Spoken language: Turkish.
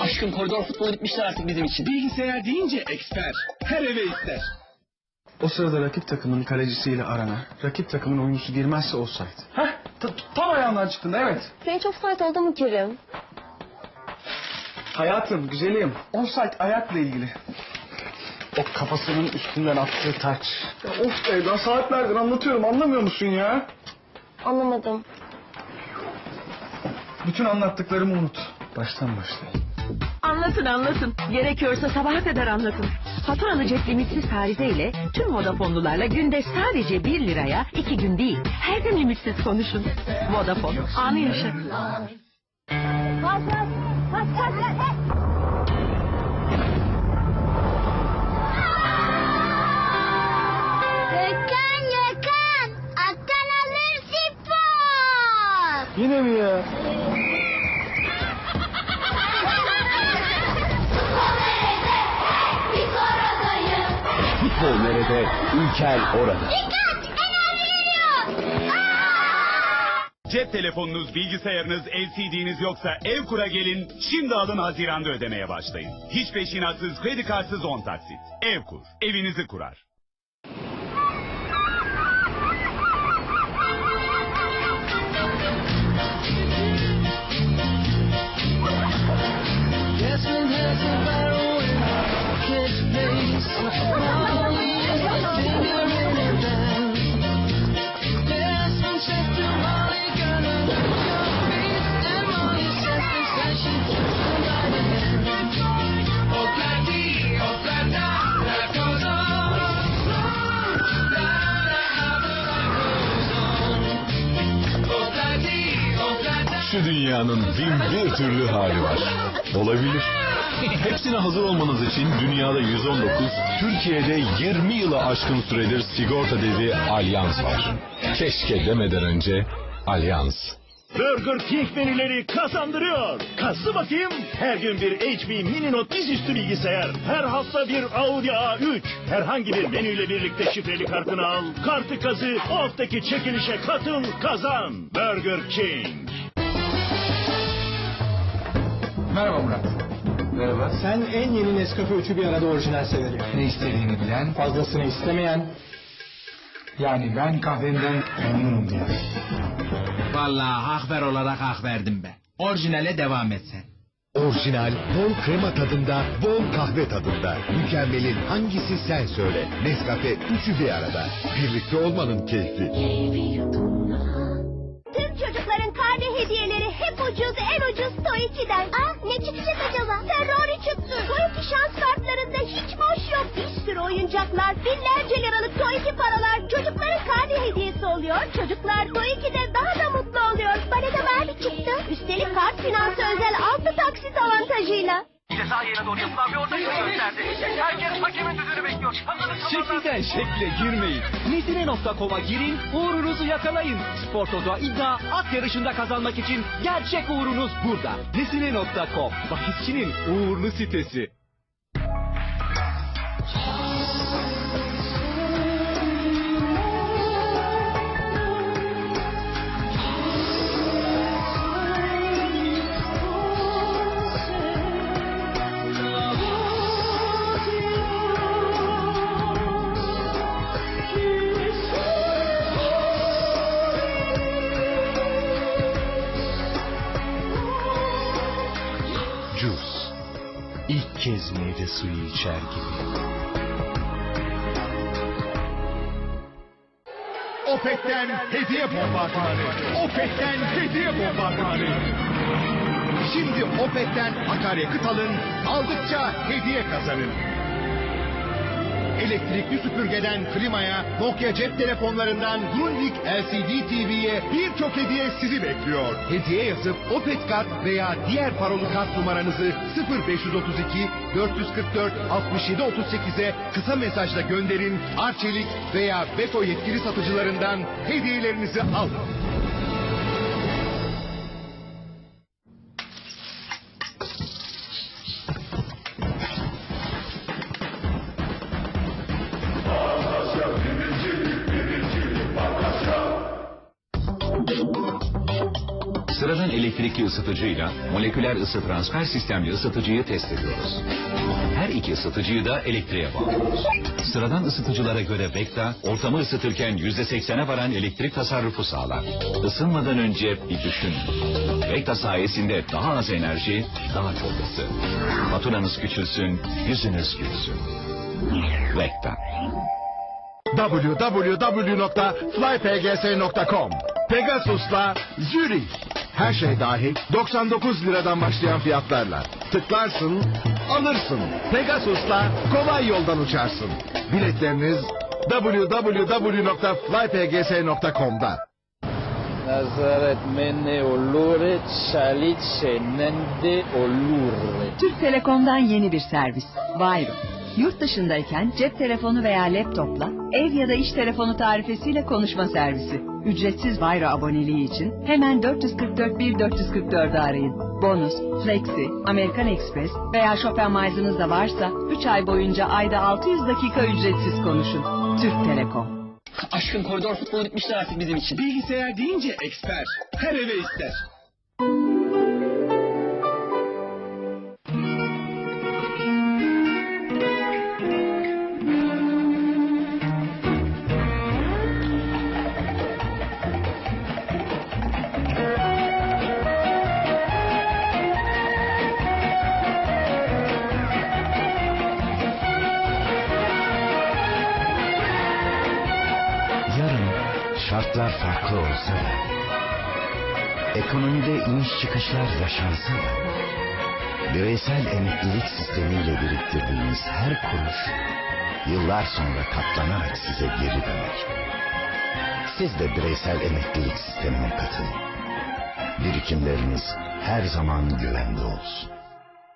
Aşkım koridor futbolu bitmişler artık bizim için. Bilgisayar deyince eksper. Her eve ister. O sırada rakip takımın kalecisiyle arana, rakip takımın oyuncusu girmezse offside. Heh, ta- tam ayağından çıktın evet. French offside oldu mu Kerim? Hayatım, güzelim. Offside ayakla ilgili. O kafasının üstünden attığı taç. Ya of be, daha saatlerdir anlatıyorum anlamıyor musun ya? Anlamadım. Bütün anlattıklarımı unut. Baştan başlayayım. Anlatın anlatın. Gerekiyorsa sabaha kadar anlatın. Faturalı cep limitsiz tarife ile tüm Vodafone'lularla günde sadece 1 liraya iki gün değil her gün limitsiz konuşun. Vodafone anı yaşa. Pas pas. Pas pas. pas. Gökhan Gökhan Aktan alır spor. Yine mi ya? Futbol nerede? Ülker orada. Dikkat enerji geliyor. Cep telefonunuz, bilgisayarınız, LCD'niz yoksa Evkur'a gelin, şimdi alın Haziran'da ödemeye başlayın. Hiç peşinatsız, kredi kartsız 10 taksit. Evkur, evinizi kurar. Şu dünyanın bin bir türlü hali var. Olabilir. Hepsine hazır olmanız için dünyada 119, Türkiye'de 20 yılı aşkın süredir sigorta dedi Alyans var. Keşke demeden önce Alyans. Burger King menüleri kazandırıyor. Kazı bakayım. Her gün bir HP Mini Note dizüstü bilgisayar. Her hafta bir Audi A3. Herhangi bir menüyle birlikte şifreli kartını al. Kartı kazı, alttaki çekilişe katıl, kazan. Burger King. Merhaba Murat. Merhaba. Sen en yeni Nescafe 3'ü bir arada orijinal severim. Ne istediğini bilen, Fazlasını istemeyen. yani ben kahvemden memnunum diye. Vallahi hak ver olarak hak verdim be. Orijinale devam et sen. Orijinal, bol krema tadında, bol kahve tadında. Mükemmelin hangisi sen söyle. Nescafe üçü bir arada. Birlikte olmanın keyfi. Tüm çocukların hediyeleri hep ucuz en ucuz Toy 2'den. Ah ne çıkacak acaba? Ferrari çıktı. 2 şans kartlarında hiç boş yok. Bir sürü oyuncaklar, binlerce liralık 2 paralar çocukların karne hediyesi oluyor. Çocuklar Toy 2'de daha da mutlu oluyor. Bana da Barbie çıktı. Üstelik kart finansı özel 6 taksit avantajıyla. Şekilden şekle girmeyin. Nesine.com'a girin, uğrunuzu yakalayın. Spor Toto iddia at yarışında kazanmak için gerçek uğrunuz burada. Nesine.com, bahisçinin uğurlu sitesi. Juice. İlk kez meyve suyu içer gibi. Opet'ten hediye bombardımanı. Opet'ten hediye bombardımanı. Şimdi Opet'ten akaryakıt alın, aldıkça hediye kazanın. Elektrikli süpürgeden klimaya, Nokia cep telefonlarından Grundig LCD TV'ye birçok hediye sizi bekliyor. Hediye yazıp Opet kart veya diğer parolu kart numaranızı 0532 444 67 38'e kısa mesajla gönderin. Arçelik veya Beko yetkili satıcılarından hediyelerinizi alın. Sıradan elektrikli ısıtıcıyla moleküler ısı transfer sistemli ısıtıcıyı test ediyoruz. Her iki ısıtıcıyı da elektriğe bağlıyoruz. Sıradan ısıtıcılara göre Vecta ortamı ısıtırken %80'e varan elektrik tasarrufu sağlar. Isınmadan önce bir düşün. Vecta sayesinde daha az enerji, daha çok ısı. Faturanız küçülsün, yüzünüz gülsün. Vecta. www.flypgs.com Pegasus'la Zürich. Her şey dahil 99 liradan başlayan fiyatlarla. Tıklarsın, alırsın. Pegasus'la kolay yoldan uçarsın. Biletleriniz www.flypgs.com'da. Nazaret mene olure çalit şenende olure. Türk Telekom'dan yeni bir servis. Vayro. Yurt dışındayken cep telefonu veya laptopla ev ya da iş telefonu tarifesiyle konuşma servisi. Ücretsiz Vayro aboneliği için hemen 444 1444'ü arayın. Bonus, Flexi, Amerikan Express veya Chopin Mile'ınız da varsa 3 ay boyunca ayda 600 dakika ücretsiz konuşun. Türk Telekom. Aşkın koridor futbolu bitmiştir artık bizim için. Bilgisayar deyince eksper. Her eve ister. Şartlar farklı olsa da, ekonomide iniş çıkışlar yaşansa da, bireysel emeklilik sistemiyle biriktirdiğiniz her kuruş, yıllar sonra katlanarak size geri döner. Siz de bireysel emeklilik sistemine katılın. Birikimleriniz her zaman güvende olsun.